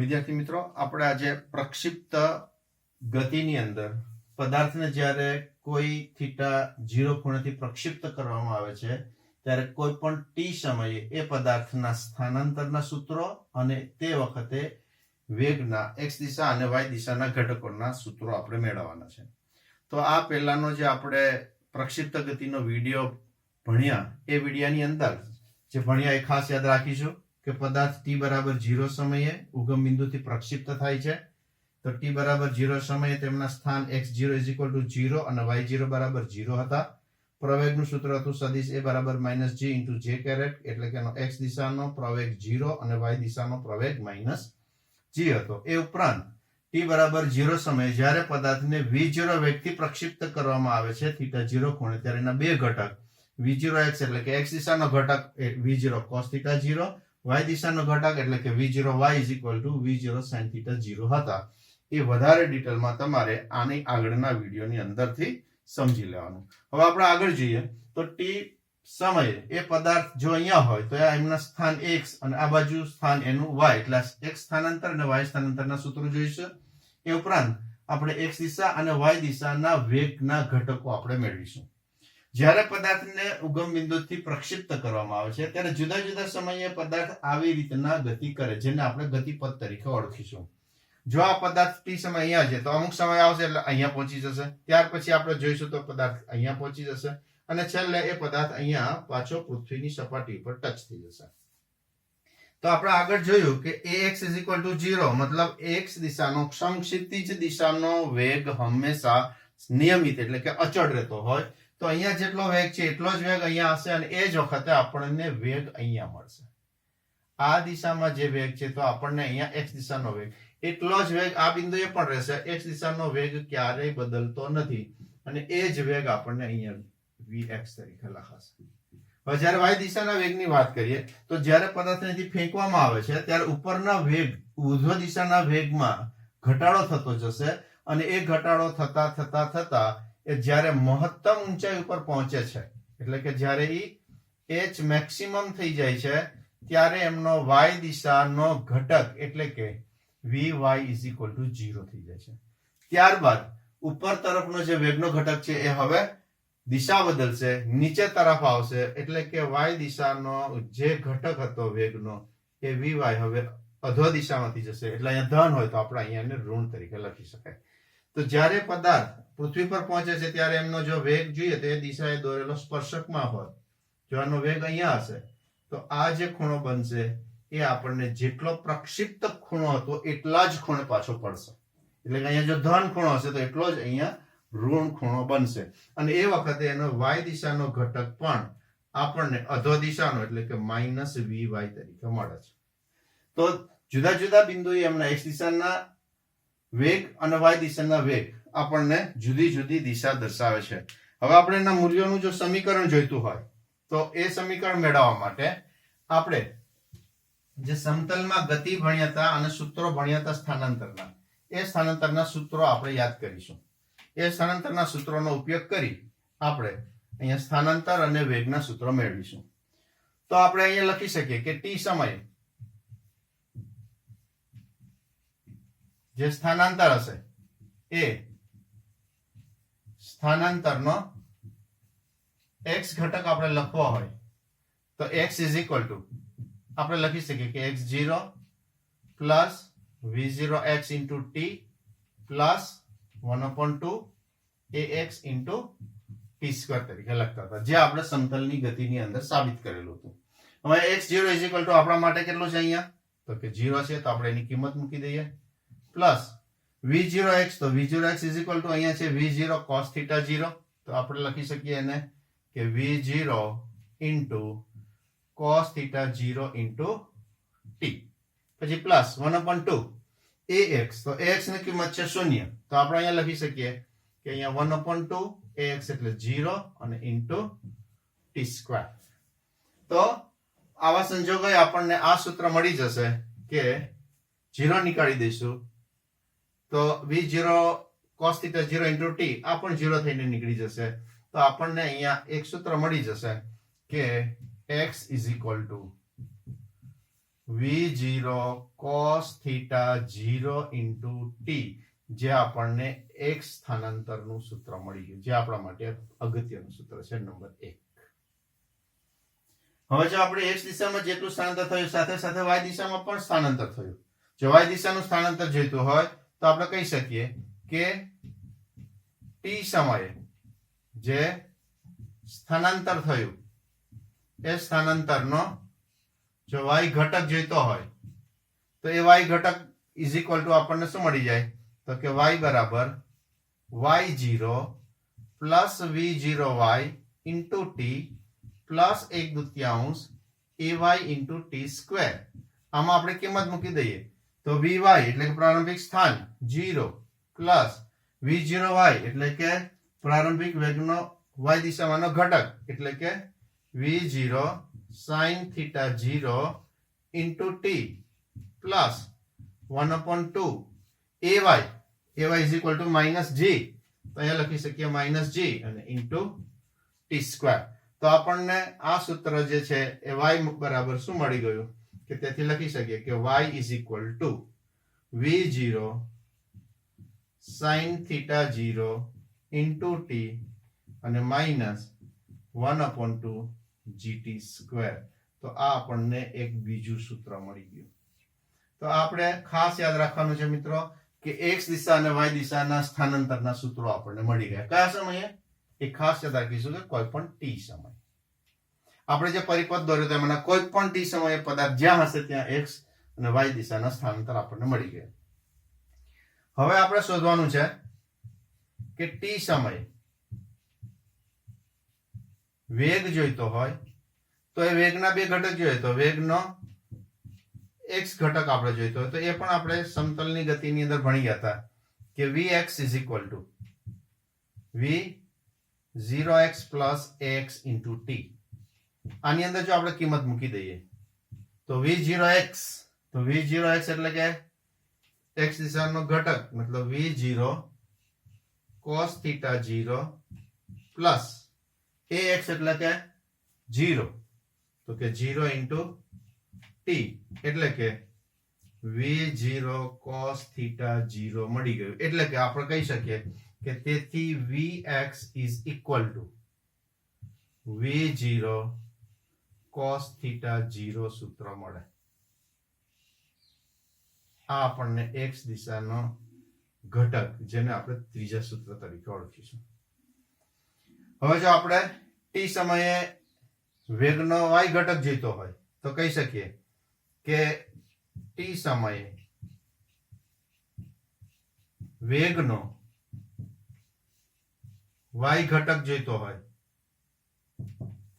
વિદ્યાર્થી મિત્રો, આપણે આજે પ્રક્ષિપ્ત ગતિની અંદર પદાર્થને જ્યારે કોઈ થીટા ઝીરો ખૂણેથી પ્રક્ષિપ્ત કરવામાં આવે છે, ત્યારે કોઈ પણ ટી સમયે એ પદાર્થના સ્થાનાંતરના સૂત્રો અને તે વખતે વેગના એક્સ દિશા અને વાય દિશાના ઘટકોના સૂત્રો આપણે મેળવવાના છે. તો આ પહેલાનો જે આપણે પ્રક્ષિપ્ત ગતિનો વીડિયો ભણ્યા, એ વિડીયાની અંદર, જે ભણ્યા એ ખાસ યાદ રાખીશું. કે પદાર્થ ટી બરાબર ઝીરો સમયે ઉગમ બિંદુથી પ્રક્ષિપ્ત થાય છે. તો ટી બરાબર ઝીરો સમયે તેમના સ્થાન x zero is equal to zero અને વાય ઝીરો બરાબર ઝીરો હતા. પ્રવેગનું સૂત્ર હતું સદિશ એ બરાબર minus g into j caret એટલે કે એનો એક્સ દિશાનો પ્રવેગ ઝીરો અને વાય દિશાનો પ્રવેગ માઇનસ જી હતો. એ ઉપરાંત ટી બરાબર ઝીરો સમયે જ્યારે પદાર્થને વી ઝીરો વેગથી પ્રક્ષિપ્ત કરવામાં આવે છે, થીટા ઝીરો ખૂણે, ત્યારે એના બે ઘટક વી ઝીરો એક્સ એટલે કે એક્સ દિશાનો ઘટક એ v zero cos theta zero y દિશાનો ઘટક એટલે કે v zero y is equal to v zero sine theta zero હતા. એ વધારે ડિટેલમાં તમારે આની આગળના વિડીયોની અંદરથી સમજી લેવાનું. હવે આપણે આગળ જોઈએ. તો ટી સમયે એ પદાર્થ જો અહીંયા હોય તો એમના સ્થાન એક્સ અને આ બાજુ સ્થાન એનું વાય એટલે એક્સ સ્થાનાંતર અને વાય સ્થાનાંતરના સૂત્રો જોઈશું. એ ઉપરાંત આપણે એક્સ દિશા અને વાય દિશાના વેગના ઘટકો આપણે મેળવીશું. જ્યારે પદાર્થને ઉગમ બિંદુથી પ્રક્ષિપ્ત કરવામાં આવે છે, ત્યારે જુદા જુદા સમયે પદાર્થ આવી રીતના ગતિ કરે, જેને આપણે ગતિપથ તરીકે ઓળખીશું. જો આ પદાર્થ ટી સમય અહીંયા છે તો અમુક સમય આવશે એટલે અહીંયા પહોંચી જશે. ત્યાર પછી આપણે જોઈશું તો પદાર્થ અહીંયા પહોંચી જશે અને છેલ્લે એ પદાર્થ અહીંયા પાછો પૃથ્વીની સપાટી ઉપર ટચ થઈ જશે. તો આપણે આગળ જોયું કે ax ઝીરો મતલબ એક્સ દિશાનો સમક્ષિતિજ દિશાનો વેગ હંમેશા નિયમિત, એટલે કે અચળ રહેતો હોય. તો અહીંયા જેટલો વેગ છે, એટલો જ વેગ અહીંયા હશે અને એ જ વખતે આપણને વેગ અહીંયા મળશે. આ દિશામાં જે વેગ છે, તો આપણને અહીંયા એક્સ દિશાનો વેગ. એટલો જ વેગ આ બિંદુએ પણ રહેશે. એક્સ દિશાનો વેગ ક્યારેય બદલતો નથી. અને એ જ વેગ આપણને અહીંયા vx તરીકે લખાશે. હવે જ્યારે વાય દિશાના વેગની વાત કરીએ, તો જ્યારે પદાર્થને ફેંકવામાં આવે છે, ત્યારે ઉપરના વેગ, ઉર્ધ્વ દિશાના વેગમાં ઘટાડો થતો જશે. અને એ ઘટાડો થતા થતા થતા એ જ્યારે મહત્તમ ઊંચાઈ ઉપર પહોંચે છે, એટલે કે જ્યારે એ એચ મેક્સિમમ થઈ જાય છે, ત્યારે એમનો વાય દિશાનો ઘટક એટલે કે v y is equal to zero થઈ જાય છે. ત્યારબાદ ઉપર તરફનો જે વેગનો ઘટક છે, એ હવે દિશા બદલશે, નીચે તરફ આવશે, એટલે કે વાય દિશાનો જે ઘટક હતો વેગનો, એ વી વાય હવે અધો દિશામાંથી જશે. એટલે અહીંયા ધન હોય તો આપણે અહીંયા ઋણ તરીકે લખી શકાય. તો જ્યારે પદાર્થ પૃથ્વી પર પહોંચે છે ત્યારે એમનો જો વેગ જોઈએ તો એ દિશાએ દોરેલો સ્પર્શકમાં હોય. જો આનો વેગ અહીંયા હશે, તો આ જે ખૂણો બનશે એ આપણને જેટલો પ્રક્ષિપ્ત ખૂણો હતો એટલા જ ખૂણે પાછો પડશે. એટલે કે અહીંયા જો ધન ખૂણો હશે તો એટલો જ અહીંયા ઋણ ખૂણો બનશે. અને એ વખતે એનો વાય દિશાનો ઘટક પણ આપણને અધો દિશાનો એટલે કે માઇનસ વી વાય તરીકે મળે છે. તો જુદા જુદા બિંદુએ એમના એક્સ દિશાના વેગ અને વાય દિશાના વેગ આપણને જુદી જુદી દિશા દર્શાવે છે. હવે આપણે એના મૂલ્યોનું જો સમીકરણ જોઈતું હોય, તો એ સમીકરણ મેળવવા માટે આપણે જે સમતલમાં ગતિ ભણ્યા હતા અને સૂત્રો ભણ્યા સ્થાનાંતરના, એ સ્થાનાંતરના સૂત્રો આપણે યાદ કરીશું. એ સ્થાનાંતરના સૂત્રોનો ઉપયોગ કરી આપણે અહીંયા સ્થાનાંતર અને વેગના સૂત્રો મેળવીશું. તો આપણે અહીંયા લખી શકીએ કે ટી સમયે જે સ્થાનાંતર હશે, એ સ્થાનાંતરનો એક્સ ઘટક આપણે લખવો હોય, તો એક્સ ઇઝ ઇક્વલ ટુ આપણે લખી શકીએ કે x zero plus v zero x into t plus one upon two a x into t square તરીકે લખતા હતા. જે આપણે સમતલની ગતિની અંદર સાબિત કરેલું હતું. હવે x zero is equal to આપણા માટે કેટલું છે અહીંયા? તો કે ઝીરો છે, તો આપણે એની કિંમત મૂકી દઈએ. પ્લસ વી ઝીરો એક્સ તો v zero x is equal to અહીંયા છે v zero cos theta zero તો આપણે લખી શકીએ એને કે v zero into cos theta zero into t પછી plus one upon two a x તો એક્સની કિંમત છે શૂન્ય. તો આપણે અહીંયા લખી શકીએ કે અહીંયા one upon two a x એટલે ઝીરો અને ઇન્ટુ ટી સ્ક્વેર તો આવા સંજોગોએ આપણને આ સૂત્ર મળી જશે કે ઝીરો નીકાળી દઈશું. તો v zero cos theta zero into t આ પણ ઝીરો થઈને નીકળી જશે. તો આપણને અહીંયા એક સૂત્ર મળી જશે કે x is equal to v zero cos theta zero into t જે આપણને એક સ્થાનાંતરનું સૂત્ર મળી ગયું, જે આપણા માટે અગત્યનું સૂત્ર છે નંબર એક. હવે જો આપણે એક્સ દિશામાં જેટલું સ્થાનાંતર થયું, સાથે સાથે વાય દિશામાં પણ સ્થાનાંતર થયું. જો વાય દિશાનું સ્થાનાંતર જોઈતું હોય તો આપણે કહી શકીએ કે ટી સમયે જે સ્થાનાંતર થયું, એ સ્થાનાંતરનો જો વાય ઘટક જોઈતો હોય, તો એ વાય ઘટક ઇઝ ઇક્વલ ટુ આપણને શું મળી જાય? તો કે વાય બરાબર y zero plus v zero y into t plus એક દુત્યાંશ a y into t square આમાં આપણે કિંમત મૂકી દઈએ. તો વી વાય એટલે કે પ્રારંભિક સ્થાન zero plus v zero y એટલે કે પ્રારંભિક વેગનો વાય દિશામાંનો ઘટક એટલે કે v zero sine theta zero into t plus one upon two a y a y is equal to minus g તો અહીંયા લખી શકીએ માઇનસ જી અને ઇન્ટુ ટી સ્ક્વેર તો આપણને આ સૂત્ર જે છે એ વાય બરાબર શું મળી ગયું? કે તેથી લખી શકીએ કે y is equal to v zero sine theta zero into t અને minus one upon two g t square તો આ આપણને એક બીજું સૂત્ર મળી ગયું. તો આપણે ખાસ યાદ રાખવાનું છે મિત્રો કે એક્સ દિશા અને વાય દિશાના સ્થાનાંતરના સૂત્રો આપણને મળી ગયા કયા સમયે? એ ખાસ યાદ રાખીશું કે કોઈ પણ ટી સમય. આપણે જે પરિપથ દોર્યો તેમાંના કોઈ પણ ટી સમયે પદાર્થ જ્યાં હશે ત્યાં એક્સ અને વાય દિશાના સ્થાનાંતર આપણને મળી ગયા. હવે આપણે શોધવાનું છે કે ટી સમયે વેગ જોઈતો હોય તો એ વેગના બે ઘટક જોઈએ તો વેગનો એક્સ ઘટક આપણે જોઈતો હોય તો એ પણ આપણે સમતલની ગતિની અંદર ભણી ગયા હતા કે v x is equal to v zero x plus x into t આની અંદર જો આપણે કિંમત મૂકી દઈએ, તો વી જીરો એક્સ તો વી જીરો એક્સ એટલે કે એક્સ દિશાનો ઘટક, મતલબ v zero cos theta zero plus a x એટલે કે જીરો તો કે જીરો ઇન્ટુ ટી એટલે કે v zero cos theta zero મળી ગયું. એટલે કે આપણે કહી શકીએ કે તેથી v x is equal to v zero cos theta zero સૂત્ર મળે. આ આપણને એક્સ દિશાનો ઘટક, જેને આપણે ત્રીજા સૂત્ર તરીકે ઓળખીશું. હવે જો આપણે ટી સમયે વેગનો વાય ઘટક જોઈતો હોય, તો કહી શકીએ કે ટી સમયે વેગનો વાય ઘટક જોઈતો હોય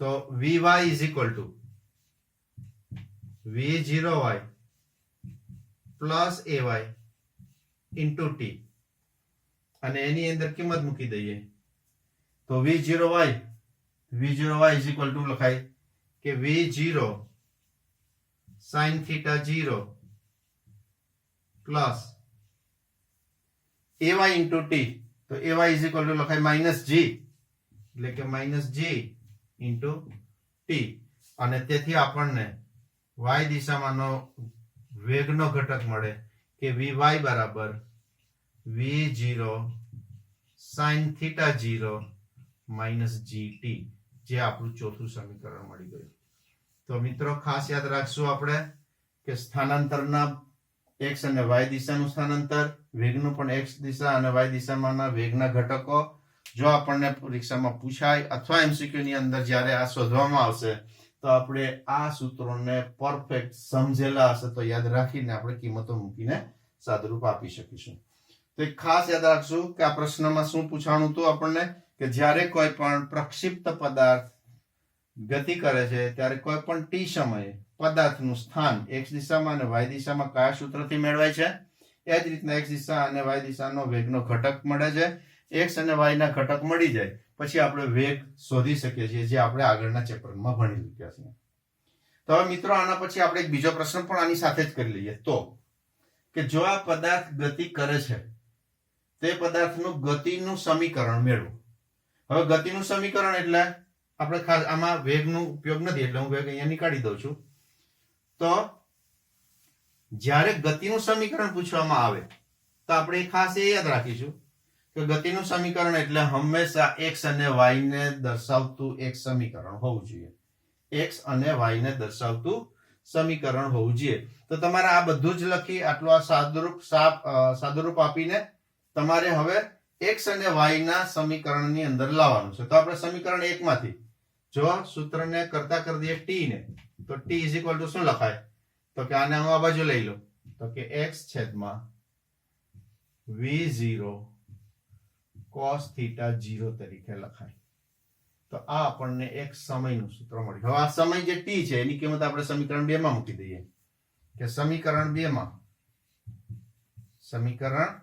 તો v y is equal to v zero y plus a y into t અને એની અંદર કિંમત મૂકી દઈએ. તો v zero y v zero y is equal to લખાય કે v zero sine theta zero plus a y into t તો a y is equal to લખાય માઇનસ જી એટલે કે માઇનસ જી ઇન્ટુ ટી અને તેથી આપણને વાય દિશામાંનો વેગનો ઘટક મળે કે વી વાય બરાબર v zero sine theta zero minus g t જે આપણું ચોથું સમીકરણ મળી ગયું. તો મિત્રો ખાસ યાદ રાખશું આપણે કે સ્થાનાંતરના એક્સ અને વાય દિશાનું સ્થાનાંતર, વેગનું પણ એક્સ દિશા અને વાય દિશામાંના વેગના ઘટકો જો આપણને પરીક્ષામાં પૂછાય અથવા એમસીક્યુ ની અંદર જ્યારે આ શોધવામાં આવશે, તો આપણે આ સૂત્રોને પરફેક્ટ સમજેલા હશે તો યાદ રાખીને આપણે કિંમતો મૂકીને સાદરૂપ આપી શકીશું. તો એક ખાસ યાદ રાખશું કે આ પ્રશ્નમાં શું પૂછાણું હતું આપણને? કે જ્યારે કોઈ પણ પ્રક્ષિપ્ત પદાર્થ ગતિ કરે છે, ત્યારે કોઈ પણ ટી સમયે પદાર્થનું સ્થાન એક્સ દિશામાં અને વાય દિશામાં કયા સૂત્રથી મેળવાય છે? એ જ રીતના એક્સ દિશા અને વાય દિશાનો વેગનો ઘટક મળે છે. એક્સ અને વાયના ઘટક મળી જાય, પછી આપણે વેગ શોધી શકીએ છીએ, જે આપણે આગળના ચેપ્ટરમાં ભણી ચૂક્યા છીએ. તો હવે મિત્રો, આના પછી આપણે એક બીજો પ્રશ્ન પણ આની સાથે જ કરી લઈએ. તો, કે જો આ પદાર્થ ગતિ કરે છે, તે પદાર્થનું ગતિનું સમીકરણ મેળવો. હવે ગતિનું સમીકરણ એટલે આપણે ખાસ આમાં વેગનો ઉપયોગ નથી, એટલે હું વેગ અહીંયા નીકાળી દઉં છું. તો, જ્યારે ગતિનું સમીકરણ પૂછવામાં આવે, તો આપણે ખાસ એ યાદ રાખીશું. કે ગતિનું સમીકરણ એટલે હંમેશા એક્સ અને વાય ને દર્શાવતું એક સમીકરણ હોવું જોઈએ. એક્સ અને વાય ને દર્શાવતું સમીકરણ હોવું જોઈએ. તો તમારે આ બધું જ લખી આટલું આ સાદુરૂપ સાદુરૂપ આપીને તમારે હવે એક્સ અને વાય ના સમીકરણની અંદર લાવવાનું છે. તો આપણે સમીકરણ એક માંથી જો સૂત્રને કરતા કરી દઈએ ટી ને, તો ટી ઇઝ ઇક્વલ ટુ શું લખાય? તો કે આને હું આ બાજુ લઈ લો તો કે એક્સ છેદમાં v0 cos થીટા જીરો તરીકે લખાય. તો આ આપણને એક સમયનું સૂત્ર મળ્યું. હવે આ સમય જે ટી છે, એની કિંમત આપણે સમીકરણ બે માં મૂકી દઈએ. કે સમીકરણ બે માં, સમીકરણ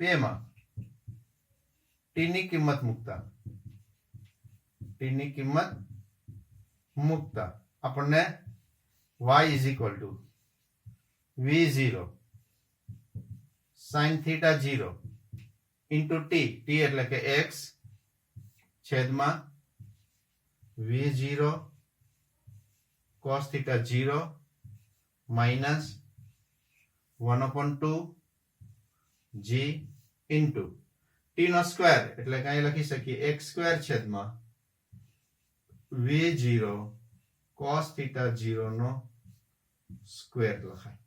બે માં t ની કિંમત મૂકતા. ટી ની કિંમત મૂકતા. આપણને y is equal to v0 sin theta 0 into t t એટલે કે x છેદમાં v0 cos theta 0 minus 1 upon 2 g into t નો સ્ક્વેર એટલે કઈ લખી શકીએ x સ્ક્વેર છેદમાં v0 cos theta 0 નો સ્ક્વેર લખાય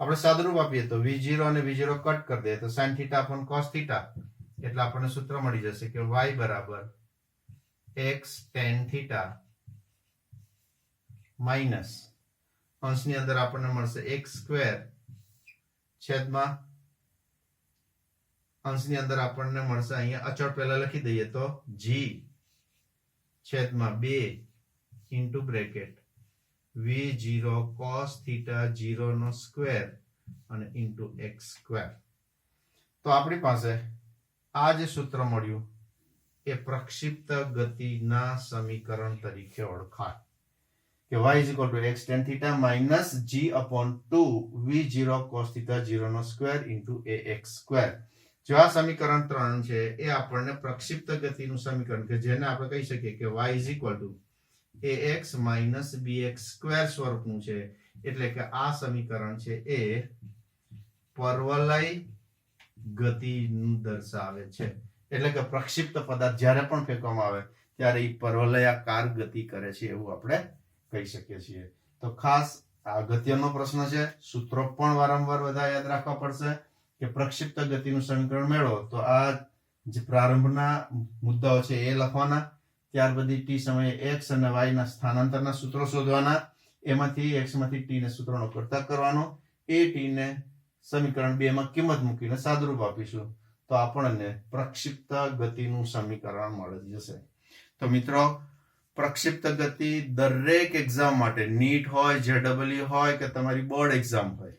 આપણે સાદુરૂપ આપીએ તો v0 અને v0 કટ કરી દઈએ તો sin theta upon cos theta એટલે આપણને સૂત્ર મળી જશે કે વાય બરાબર એક્સ ટેન થીટા માઇનસ અંશની અંદર આપણને મળશે એક્સ સ્ક્વેર છેદમાં અંશની અંદર આપણને મળશે અહીંયા અચળ પહેલા લખી દઈએ તો જી છેદમાં બે into bracket v0 cos theta 0 નો સ્ક્વેર અને ઇન્ટુ x સ્ક્વેર તો આપણી પાસે આ જે સૂત્ર મળ્યું, એ પ્રક્ષિપ્ત ગતિના સમીકરણ તરીકે ઓળખાય. કે y is equal to x tan theta minus g upon 2 v0 cos theta 0 નો સ્ક્વેર ઇન્ટુ ax સ્ક્વેર જો આ સમીકરણ ત્રણ છે, એ આપણને પ્રક્ષિપ્ત ગતિનું સમીકરણ કે જેને આપણે કહી શકીએ કે y is equal to ax b x square સ્વરૂપનું છે. એટલે કે આ સમીકરણ છે એ પરવલય ગતિનું દર્શાવે છે. એટલે કે પ્રક્ષિપ્ત પદાર્થ જ્યારે પણ ફેંકવામાં આવે, ત્યારે એ પરવલયાકાર ગતિ કરે છે એવું આપણે કહી શકીએ છીએ. તો ખાસ આ અગત્યનો પ્રશ્ન છે, સૂત્રો પણ વારંવાર બધા યાદ રાખવા પડશે કે પ્રક્ષિપ્ત ગતિનું સમીકરણ મેળવો તો આ જે પ્રારંભના મુદ્દાઓ છે એ લખવાના. ત્યાર બધી ટી સમયે એક્સ અને વાય ના સ્થાનાંતરના સૂત્રો શોધવાના. એમાંથી એક્સમાંથી ટી ને સૂત્રનો કરતા કરવાનો. એ ટી ને સમીકરણ બે માં કિંમત મૂકીને સાદરૂપ આપીશું. તો આપણને પ્રક્ષિપ્ત ગતિનું સમીકરણ મળી જશે. તો મિત્રો, પ્રક્ષિપ્ત ગતિ દરેક એક્ઝામ માટે નીટ હોય જેડબલ્યુ હોય કે તમારી બોર્ડ એક્ઝામ હોય.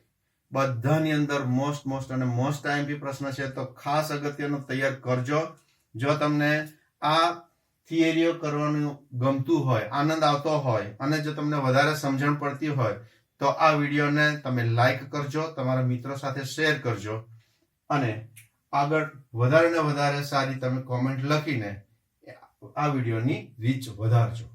બધાની અંદર મોસ્ટ મોસ્ટ અને મોસ્ટ આઈએમપી પ્રશ્ન છે. તો ખાસ અગત્યનો તૈયાર કરજો. જો તમને આ થિયરીઓ કરવાનું ગમતું હોય, આનંદ આવતો હોય અને જો તમને વધારે સમજણ પડતી હોય, તો આ વિડીયોને તમે લાઈક કરજો, તમારા મિત્રો સાથે શેર કરજો અને આગળ વધારે ને વધારે સારી તમે કોમેન્ટ લખીને આ વિડીયોની રીચ વધારજો.